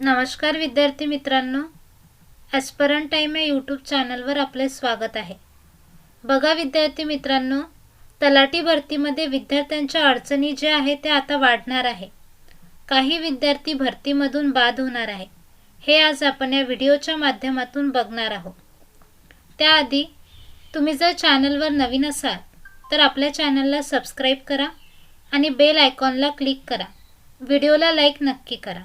नमस्कार विद्यार्थी मित्रांनो. ॲस्परंट टाईम या यूट्यूब चॅनलवर आपले स्वागत आहे. बघा विद्यार्थी मित्रांनो तलाठी भरतीमध्ये विद्यार्थ्यांच्या अडचणी ज्या आहे त्या आता वाढणार आहे. काही विद्यार्थी भरतीमधून बाद होणार आहे. हे आज आपण या व्हिडिओच्या माध्यमातून बघणार आहोत. त्याआधी तुम्ही जर चॅनलवर नवीन असाल तर आपल्या चॅनलला सबस्क्राईब करा आणि बेल आयकॉनला क्लिक करा. व्हिडिओला लाईक नक्की करा.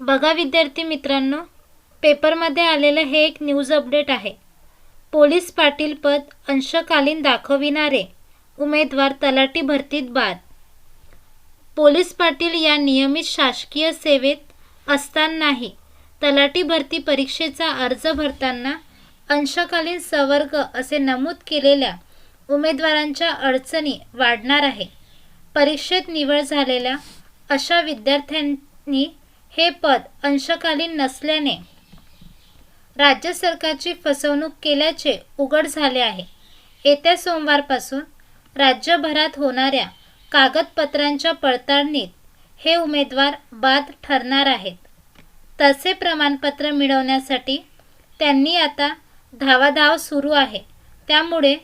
बघा विद्यार्थी मित्रांनो पेपरमध्ये आलेलं हे एक न्यूज अपडेट आहे. पोलीस पाटील पद अंशकालीन दाखविणारे उमेदवार तलाठी भरतीत बाद. पोलीस पाटील या नियमित शासकीय सेवेत असतानाही तलाठी भरती परीक्षेचा अर्ज भरताना अंशकालीन सवर्ग असे नमूद केलेल्या उमेदवारांच्या अडचणी वाढणार आहे. परीक्षेत निवड झालेल्या अशा विद्यार्थ्यांनी हे पद अंशकालीन नसल्याने राज्य सरकारची फसवणूक केल्याचे उघड झाले आहे. येत्या सोमवारपासून राज्यभरात होणाऱ्या कागदपत्रांच्या पडताळणीत हे उमेदवार बाद ठरणार आहेत. तसे प्रमाणपत्र मिळवण्यासाठी त्यांनी आता धावाधाव सुरू आहे. त्यामुळे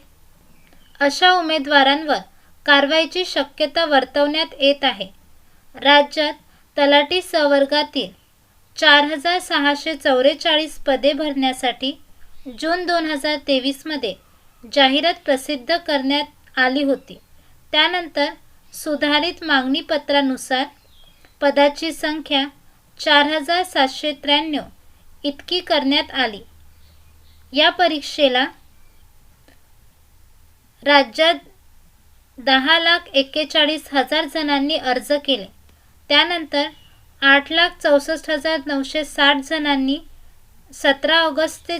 अशा उमेदवारांवर कारवाईची शक्यता वर्तवण्यात येत आहे. राज्यात तलाठी संवर्गातील चार हजार सहाशे चौवेचाळीस पदे भरण्यासाठी जून दोन हजार तेवीसमध्ये जाहिरात प्रसिद्ध करण्यात आली होती. त्यानंतर सुधारित मागणीपत्रानुसार पदाची संख्या चार हजार सातशे त्र्याण्णव इतकी करण्यात आली. या परीक्षेला राज्यात दहा लाख एक्केचाळीस हजार जणांनी अर्ज केले. त्यानंतर आठ लाख चौसष्ट हजार नऊशे साठ जणांनी सतरा ऑगस्ट ते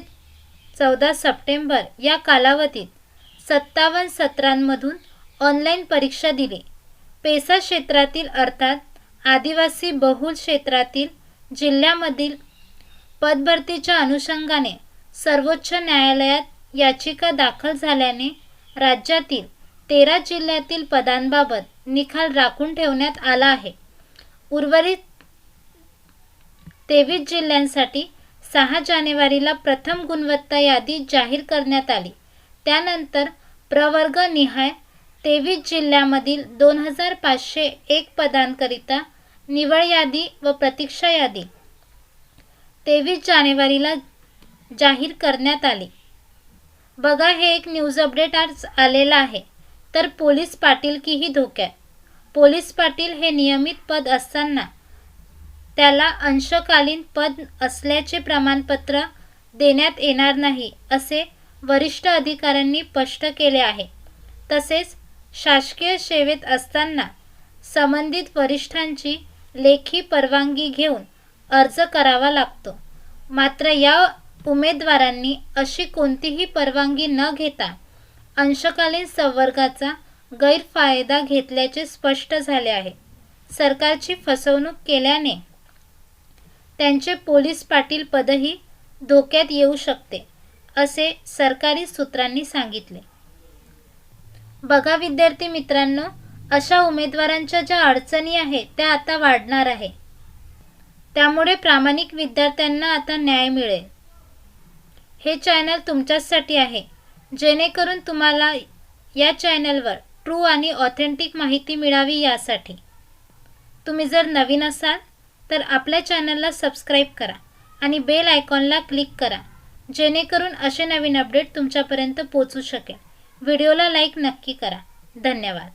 चौदा सप्टेंबर या कालावधीत सत्तावन्न सत्रांमधून ऑनलाईन परीक्षा दिली. पेसा क्षेत्रातील अर्थात आदिवासी बहुल क्षेत्रातील जिल्ह्यामधील पदभरतीच्या अनुषंगाने सर्वोच्च न्यायालयात याचिका दाखल झाल्याने राज्यातील तेरा जिल्ह्यातील पदांबाबत निकाल राखून ठेवण्यात आला आहे. उर्वरित तेवीस जिल्ह्यांसाठी सहा जानेवारीला प्रथम गुणवत्ता यादी जाहीर करण्यात आली. त्यानंतर प्रवर्ग निहाय तेवीस जिल्ह्यामधील दोन हजार पाचशे एक पदांकरिता निवड यादी व प्रतीक्षा यादी तेवीस जानेवारीला जाहीर करण्यात आली. बघा हे एक न्यूज अपडेट आज आलेलं आहे. तर पोलीस पाटील की ही धोक्यात? पोलीस पाटील हे नियमित पद असताना त्याला अंशकालीन पद असल्याचे प्रमाणपत्र देण्यात येणार नाही असे वरिष्ठ अधिकाऱ्यांनी स्पष्ट केले आहे. तसेच शासकीय सेवेत असताना संबंधित वरिष्ठांची लेखी परवानगी घेऊन अर्ज करावा लागतो. मात्र या उमेदवारांनी अशी कोणतीही परवानगी न घेता अंशकालीन संवर्गाचा गैरफायदा घेतल्याचे स्पष्ट झाले आहे. सरकारची फसवणूक केल्याने त्यांचे पोलीस पाटील पदही धोक्यात येऊ शकते असे सरकारी सूत्रांनी सांगितले. बघा विद्यार्थी मित्रांनो अशा उमेदवारांच्या ज्या अडचणी आहेत त्या आता वाढणार आहे. त्यामुळे प्रामाणिक विद्यार्थ्यांना आता न्याय मिळेल. हे चॅनल तुमच्यासाठी आहे. जेणेकरून तुम्हाला या चॅनलवर ट्रू आणि ऑथेंटिक माहिती मिळावी यासाठी. तुम्ही जर नवीन असाल तर आपल्या चॅनलला सबस्क्राईब करा आणि बेल आयकॉनला क्लिक करा जेणेकरून असे नवीन अपडेट तुमच्यापर्यंत पोचू शकेल. व्हिडिओला लाईक नक्की करा. धन्यवाद.